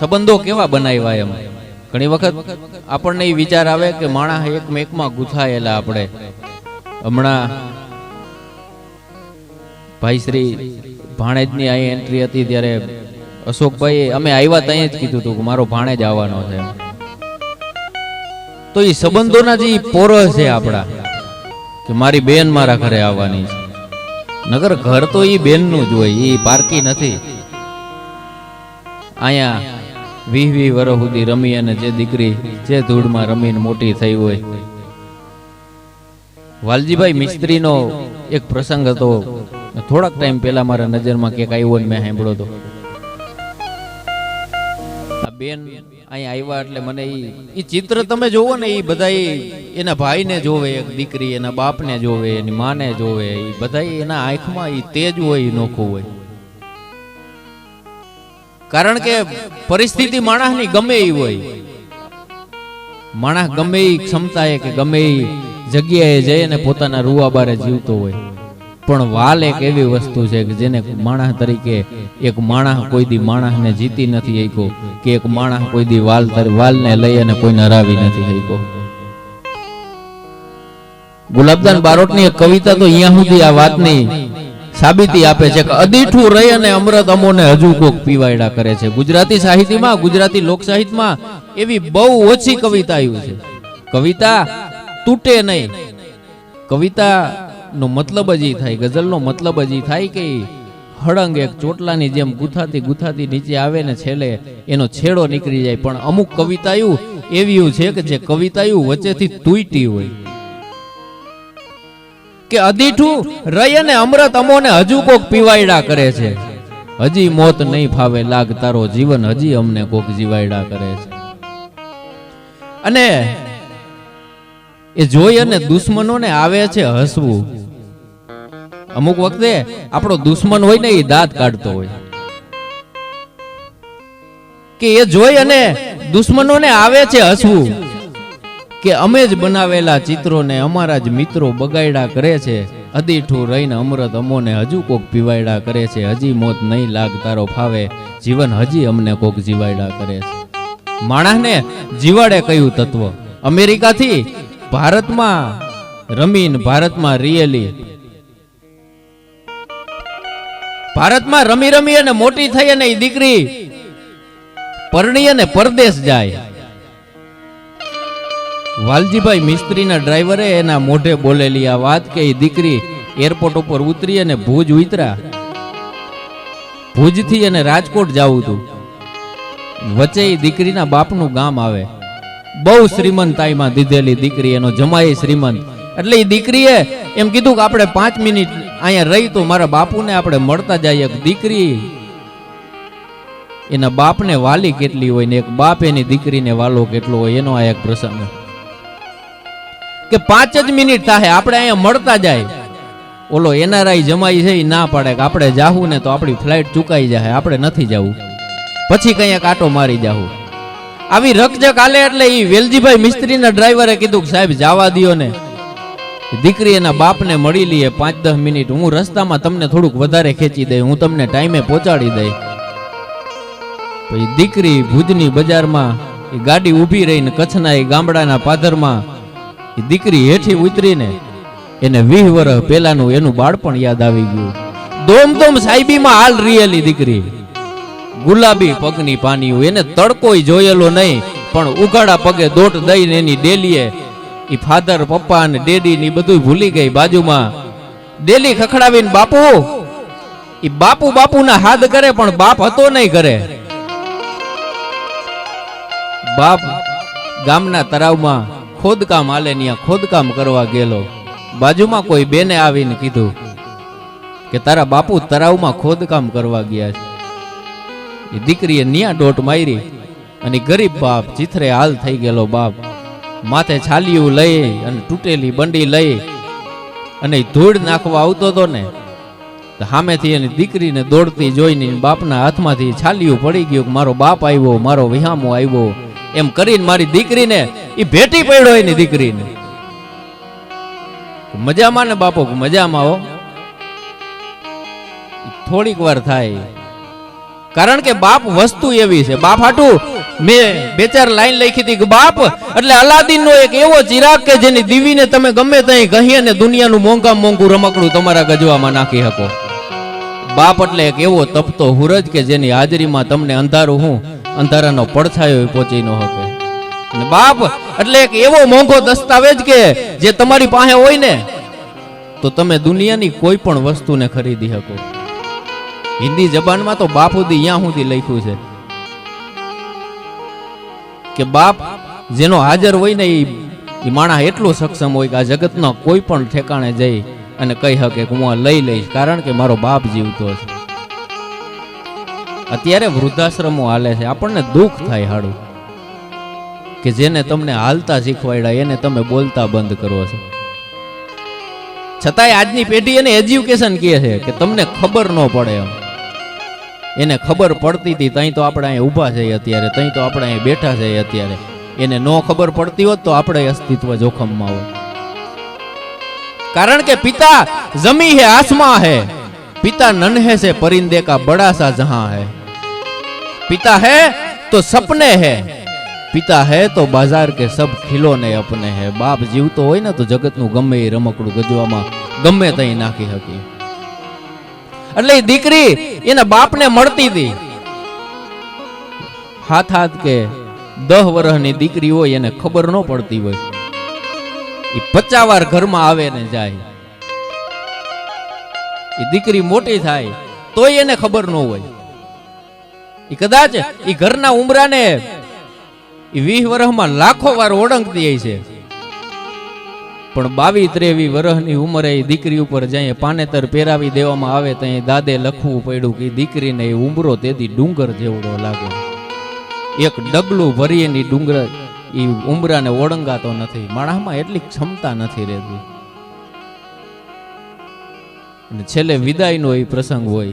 સંબંધો કેવા બનાવ્યા એમ? ઘણી વખત આપણને એ વિચાર આવે કે માણસ એકમેકમાં ગુથાયેલા આપણે. હમણાં ભાઈ શ્રી ભાણેજની અહીં એન્ટ્રી હતી ત્યારે અશોકભાઈ અમે આવ્યા ત્યાં જ કીધું હતું કે મારો ભાણેજ આવવાનો છે. તો એ સંબંધોના જે પોર છે આપણા, કે મારી બેન મારા ઘરે આવવાની છે. નગર ઘર તો એ બેનનું જ હોય એ પારકી નથી. અહીંયા વીહ વીહ વર્ષ સુધી રમી અને જે દીકરી જે ધૂળમાં રમીને મોટી થઈ હોય. વાલજીભાઈ મિસ્ત્રીનો એક પ્રસંગ હતો. થોડાક ટાઈમ પહેલા મારા નજરમાં ક્યાંક આવ્યો ને મેં સાંભળ્યો હતો. આ બેન અહીંયા આવ્યા એટલે મને એ ચિત્ર તમે જોવો ને એ બધા એના ભાઈને જોવે, એક દીકરી એના બાપને જોવે, એની માને જોવે એ બધા એના આંખમાં એ તેજ હોય, ઈ નોખું હોય. કારણ કે પરિસ્થિતિ માણસની ગમે એ હોય. માણસ ગમે એ ક્ષમતાએ કે ગમે એ જગ્યાએ જઈ અને પોતાના રૂવાબારે જીવતો હોય. પણ વાલ એક એવી વસ્તુ છે કે જેને માણસ તરીકે એક માણસ કોઈ દી માણસને જીતી નથી શક્યો કે એક માણસ કોઈ દી વાલ વાલ વાલને લઈ અને કોઈને હરાવી નથી શક્યો ગુલાબદાન બારોટની એક કવિતા તો અહીંયા સુધી આ વાતની સાબિતી આપે છે કે અદીઠું રહી અને અમૃત અમોને હજુ કોક પીવાયડા કરે છે. ગુજરાતી સાહિત્યમાં, ગુજરાતી લોક સાહિત્યમાં એવી બહુ ઓછી કવિતા આવ્યું છે. કવિતા તૂટે નહીં. કવિતા નો મતલબ જ થાય, ગઝલનો મતલબ જ થાય કે હળંગ એક ચોટલાની જેમ ગુથાતી ગુથાતી નીચે આવે ને છેલ્લે એનો છેડો નીકળી જાય. પણ અમુક કવિતાયું એવી છે કે જે કવિતાયું વચ્ચેથી તૂટી હોય. કે અધીઠું રહી અને અમૃત અમોને હજુ કોક પીવાયડા કરે છે. હજી મોત નહીં ફાવે લાગ તારો જીવન, હજી અમને કોક જીવાયડા કરે છે. અને એ જોઈ અને દુશ્મનોને આવે છે હસવું. અમુક વખતે આપણો દુશ્મન હોય ને એ દાંત કાઢતો હોય. કે એ જોઈ અને દુશ્મનોને આવે છે હસવું. કે અમે જ બનાવેલા ચિત્રોને અમારા જ મિત્રો બગાડ્યા કરે છે. અદીઠું રહીને અમૃત અમોને હજુ કોક પીવાયડા કરે છે. હજી મોત નહીં લાગ ફાવે. જીવન હજી અમને કોક જીવાયડા કરે છે. માણસને જીવાડે કયું તત્વ? અમેરિકાથી ભારતમાં રમીન ભારતમાં રિયલી. ભારતમાં રમી રમી અને મોટી થઈ અને દીકરી પરણી અને પરદેશ જાય. વાલજીભાઈ મિસ્ત્રીના ડ્રાઈવરે એના મોઢે બોલેલી આ વાત કે એ દીકરી એરપોર્ટ ઉપર ઉતરી અને ભુજ ઉતરા. ભુજથી અને રાજકોટ જવું હતું વચ્ચે એ દીકરીના બાપનું ગામ આવે. બહુ શ્રીમંતાઈમાં દીધેલી દીકરી, એનો જમાઈ શ્રીમંત. એટલે એ દીકરીએ એમ કીધું કે આપણે પાંચ મિનિટ અહીંયા રહી તો મારા બાપુને આપણે મળતા જઈએ. દીકરી, એના બાપને વાલી કેટલી હોય ને એક બાપ એની દીકરીને વાલો કેટલો હોય, એનો આ એક પ્રસંગ. કે પાંચ જ મિનિટ થાય આપણે અહીંયા મળતા જાય. ઓલો એનઆરઆઈ જમાઈ છે ના પાડે કે આપણે જાહું ને તો આપણી ફ્લાઇટ ચુકાઈ જાય આપણે નથી જવું. પછી કંઈક આટો મારી જાહું. આવી રકજક આલે એટલે એ વેલજીભાઈ મિસ્ત્રીના ડ્રાઈવરે કીધું સાહેબ, જવા દો ને. દીકરી એના બાપને મળી લઈએ પાંચ દસ મિનિટ. હું રસ્તામાં તમને થોડુંક વધારે ખેંચી દઈ, હું તમને ટાઈમે પહોંચાડી દઈ. પછી દીકરી ભુજની બજારમાં એ ગાડી ઊભી રહીને કચ્છના એ ગામડાના પાદરમાં દીકરી હેઠી ઉતરીને એને વીહ વર્ષ પહેલાનું એનું બાળપણ યાદ આવી ગયું. દોમ દોમ સાહેબીમાં હાલ રિયેલી દીકરી. ગુલાબી પગની પાનીયું એને તડકોય જોયેલો નહીં, પણ ઉઘાડા પગે દોટ દઈને એની ડેલીએ એ ફાધર, પપ્પા અને ડેડી ની બધું ભૂલી ગઈ બાજુમાં. ડેલી ખખડાવીને, બાપુ એ બાપુ બાપુના હાથ કરે, પણ બાપ હતો નહીં કરે બાપ ગામના તળાવમાં ખોદકામ હાલે ત્યાં ખોદકામ કરવા ગયેલો. બાજુમાં કોઈ બેને આવીને કીધું કે તારા બાપુ તળાવમાં ખોદકામ કરવા ગયા છે. એ દીકરીએ નિયા ડોટ મારી અને ગરીબ બાપ ચિથરે હાલ થઈ ગયેલો બાપ. માથે છાલિયું લઈ અને તૂટેલી બંડી લઈ અને ધૂળ નાખવા આવતો હતો ને સામેથી એની દીકરીને દોડતી જોઈને બાપના હાથમાંથી છાલિયું પડી ગયું કે મારો બાપ આવ્યો, મારો વિહામો આવ્યો. એમ કરીને મારી દીકરીને એ ભેટી પડ્યો એની દીકરીને. મજામાં ને બાપો, મજામાં હો. થોડીક વાર થાય. કારણ કે બાપ વસ્તુ એવી છે. બાપ હાટું, મેં બે ચાર લાઈન લખી હતી કે બાપ, એટલે અલાદીન નો એક એવો ચિરાગ કે જેની દીવીને તમે ગમે ત્યાં કહી અને દુનિયાનું મોંઘા મોંઘું રમકડું તમારા ગજવામાં નાખી શકો. બાપ એટલે એક એવો તપતો હુરજ કે જેની હાજરીમાં તમને અંધારું હું, અંધારાનો પડછાયો પહોંચી ન શકે. બાપ, એટલે એક એવો મોંઘો દસ્તાવેજ કે જે તમારી પાસે હોય ને, તો તમે દુનિયાની કોઈ પણ વસ્તુને ખરીદી શકો. હિન્દી જબાનમાં તો બાપ સુધી અહીંયા સુધી લખ્યું છે કે બાપ, જેનો હાજર હોય ને એ માણસ એટલો સક્ષમ હોય કે આ જગતના કોઈ પણ ઠેકાણે જઈ અને કહી શકે કે હું આ લઈ લઈશ, કારણ કે મારો બાપ જીવતો છે. અત્યારે વૃદ્ધાશ્રમો હાલે છે. આપણને દુઃખ થાય હાડું. કે જેને તમને હાલતા શીખવાડ્યા, એને તમે બોલતા બંધ કરો છો. છતાંય આજની પેઢી એને એજ્યુકેશન કહે છે કે તમને ખબર ન પડે એમ. એને ખબર પડતી હતી ત્યાં તો આપણે અહીંયા ઊભા છે અત્યારે ત્યાં તો આપણે અહીંયા બેઠા છે અત્યારે. એને ન ખબર પડતી હોત તો આપણે અસ્તિત્વ જોખમમાં હોય કારણ કે પિતા જમી હે, આસમાં હે. પિતા નન્હે છે પરિંદે કા બડા સા જહાં હે. પિતા હે તો સપને હે. પિતા હે તો બાજાર કે સબ ખિલોને અપને હે. બાપ જીવતો હોય ને તો જગતનું ગમે એ રમકડું ગજવામાં ગમે તઈ નાખી શકી એટલે દીકરી એના બાપને મળતી હતી હાથ હાથ કે દહ વર્ષની દીકરી હોય એને ખબર ન પડતી હોય. એ પચાવાર ઘરમાં આવે ને જાય. એ દીકરી મોટી થાય તોય એને ખબર ન હોય. એ કદાચ એ ઘરના ઉમરાને એ વીસ વર્ષમાં લાખો વાર ઓળંગતી છે. પણ બાવી ત્રેવી વર્ષની ઉંમરે દીકરી ઉપર જાય પાનેતર પહેરાવી દેવામાં આવે તો દાદે લખવું પડ્યું કે દીકરીને એ ઉંબરો તેથી ડુંગર જેવડો લાગે. એક ડગલું ભરીએની ડુંગર એ ઉંબરાને ઓળંગાતો નથી. માણસમાં એટલી ક્ષમતા નથી રહેતી. અને છેલ્લે વિદાયનો એ પ્રસંગ હોય.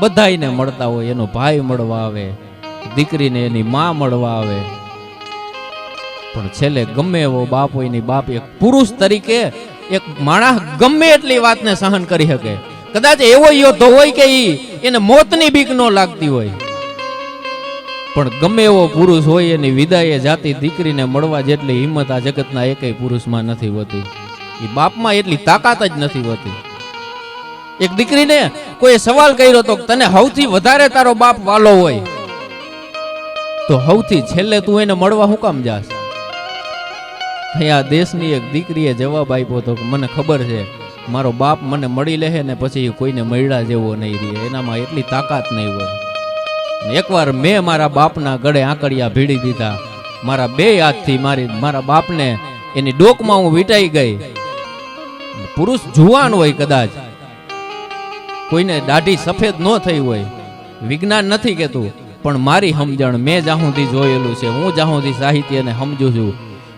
બધાયને મળતા હોય, એનો ભાઈ મળવા આવે. દીકરીને એની માં મળવા આવે. પણ છેલ્લે ગમે એવો બાપ હોયની બાપ એક પુરુષ તરીકે એક માણસ ગમે એટલી વાતને સહન કરી શકે. કદાચ એવો યોદ્ધો હોય કે એને મોતની બીક ન લાગતી હોય. પણ ગમે એવો પુરુષ હોય એની વિદાયે જાતી દીકરીને મળવા જેટલી હિંમત આ જગતના એકેય પુરુષમાં નથી હોતી. એ બાપમાં એટલી તાકાત જ નથી હોતી. એક દીકરીને કોઈ સવાલ કર્યો તો તને સૌથી વધારે તારો બાપ વાલો હોય. તો સૌથી છેલ્લે તું એને મળવા હું કામ જાસ? અહીંયા દેશની એક દીકરીએ જવાબ આપ્યો તો મને ખબર છે, મારો બાપ મને મળી લે ને પછી કોઈને મળ્યા જેવો નહીં રહે, એનામાં એટલી તાકાત નહીં હોય. એકવાર મેં મારા બાપના ગળે આંકડિયા ભીડી દીધા. મારા બે હાથથી મારી, મારા બાપને એની ડોકમાં હું વીટાઈ ગઈ. પુરુષ જુવાન હોય કદાચ. કોઈને દાઢી સફેદ ન થઈ હોય. વિજ્ઞાન નથી કહેતું. પણ મારી સમજણ મેં જ્યાં જોયેલું છે, હું જ્યાં સાહિત્યને સમજુ છું.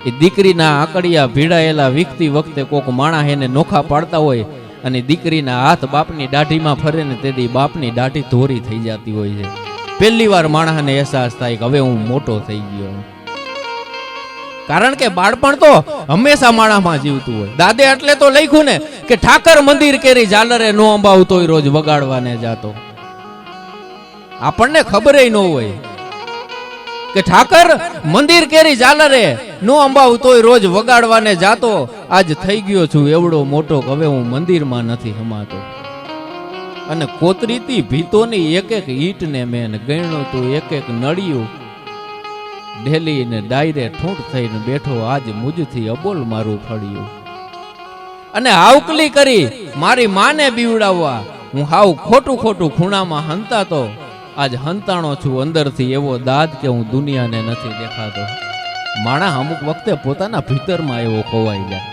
એ દીકરીના આકડિયા ભીડાયેલા વીખતી વખતે કોક માણા એને નોખા પાડતા હોય અને દીકરીના હાથ બાપની દાઢીમાં ફરે ને તેથી બાપની દાઢી ધોરી થઈ જતી હોય છે. પહેલી વાર માણસને અહેસાસ થાય કે હવે હું મોટો થઈ ગયો કારણ કે બાળપણ તો હંમેશા માણામાં જીવતું હોય. દાદે એટલે તો લખ્યું ને કે ઠાકર મંદિર કેરી ઝાલરે નો અંબાવતો રોજ વગાડવાને જાતો. આપણને ખબર ન હોય. કે ઠાકર, મંદિર કેરી ઝાલરે, નો અંબાવતોય રોજ વગાડવાને જાતો. આજ થઈ ગયો છું એવડો મોટો હવે હું મંદિરમાં નથી હમાતો. અને કોતરીતી ભીતોની એક એક ઈંટને મેં ગણ્યું તું એક એક નળિયું ઢેલી ને ડાયરે ઠૂંઠ થઈને બેઠો આજ મુજથી અબોલ મારું ફળ્યું. અને હાવકલી કરી, મારી માને બીવડાવવા. હું હાવ ખોટું ખોટું ખૂણામાં હંતાતો. આજ હંતાણો છું, અંદરથી એવો દાદ કે હું દુનિયાને નથી દેખાતો. માણા અમુક વખતે પોતાના ભીતરમાં એવો ખોવાઈ જાય.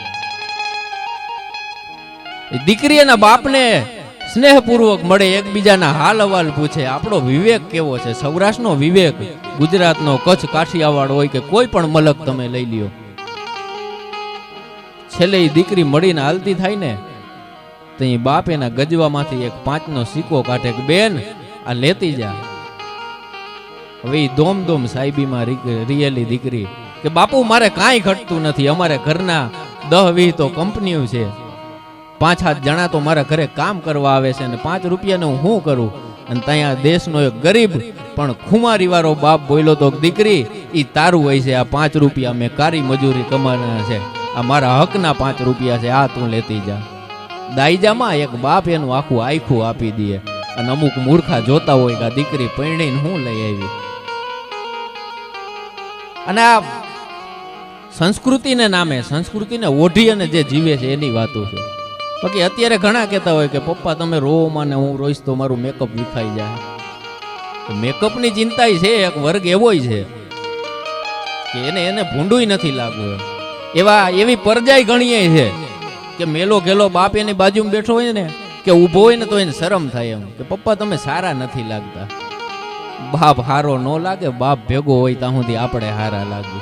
દીકરી એના બાપને સ્નેહપૂર્વક મળે, એકબીજાના હાલ અવાલ પૂછે. આપણો વિવેક કેવો છે? સૌરાષ્ટ્રનો વિવેક, ગુજરાતનો કચ્છ કાઠિયાવાડ હોય કે કોઈ પણ મલક તમે લઈ લ્યો. છેલ્લે એ દીકરી મળીને હાલતી થાય ને, તો બાપ એના ગજવામાંથી એક પાંચનો સિક્કો કાઢે કે, બેન આ લેતી જા. હવે ઈ ધોમ દોમ સાહેબીમાં રિયલી દીકરી કે બાપુ, મારે કાંઈ ઘટતું નથી. અમારે ઘરના દહ વી તો કંપનીઓ છે. પાંચ સાત જણા તો મારા ઘરે કામ કરવા આવે છે અને પાંચ રૂપિયાને હું કરું? અને ત્યાં દેશનો એક ગરીબ પણ ખુમારી વાળો બાપ બોલ્યો તો, દીકરી એ તારું હોય છે. આ પાંચ રૂપિયા મેં કારી મજૂરી કમાના છે. આ મારા હકના પાંચ રૂપિયા છે. આ તું લેતી જા. દાઈજામાં એક બાપ એનું આખું આખું આપી દે. અને અમુક મૂર્ખા જોતા હોય કે આ દીકરી પરણીને હું લઈ આવી? અને આ સંસ્કૃતિને નામે, સંસ્કૃતિને ઓઢી અને જે જીવે છે એની વાતો છે. બાકી અત્યારે ઘણા કહેતા હોય કે, પપ્પા, તમે રોવો માં ને હું રોઈશ તો મારું મેકઅપ વિખાઈ જાય. મેકઅપની ચિંતા છે, એક વર્ગ એવોય છે કે એને એને ભૂંડું નથી લાગવું એવા એવી પરજાઈ ગણીએ છે કે મેલો ગેલો બાપ એની બાજુમાં બેઠો હોય ને કે ઊભો હોય ને તો એને શરમ થાય એમ. કે પપ્પા, તમે સારા નથી લાગતા. બાપ હારો ન લાગે, બાપ ભેગો હોય ત્યાં સુધી આપણે હારા લાગી